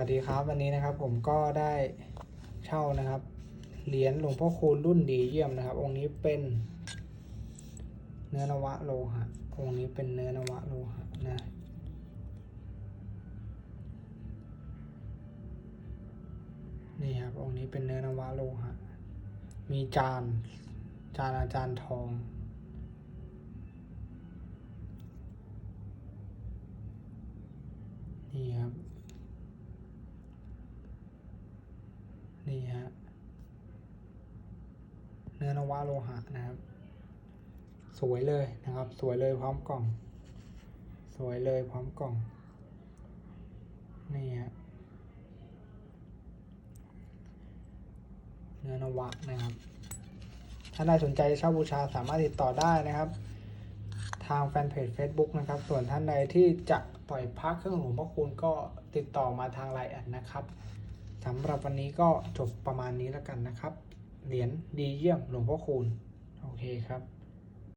วัสดีครับวันนี้นะครับผมก็ได้เช่านะครับเหรียญหลวงพ่อคูณรุ่นดีเยี่ยมนะครับ องค์นี้เป็นเนื้อนวะโลหะองค์นี้เป็นเนื้อนวะโลหะนะนี่ครับองค์นี้เป็นเนื้อนวะโลหะมีจานจานอาจารย์ทองนี่ครับ นี่ฮะเนื้อนวะโลหะนะครับ สวยเลยนะครับ สวยเลยพร้อมกล่อง สวยเลยพร้อมกล่อง นี่ฮะเนื้อนวะนะครับ ถ้าใครสนใจเช่าบูชาสามารถติดต่อได้นะครับ ทางแฟนเพจ Facebook นะครับ ส่วนท่านใดที่จะปล่อยพักเครื่องหลวงพ่อคูณก็ติดต่อมาทางไลน์แอดนะครับ สำหรับวันนี้ก็จบประมาณนี้แล้วกันนะครับ เหรียญดีเยี่ยมหลวงพ่อคูณ โอเคครับ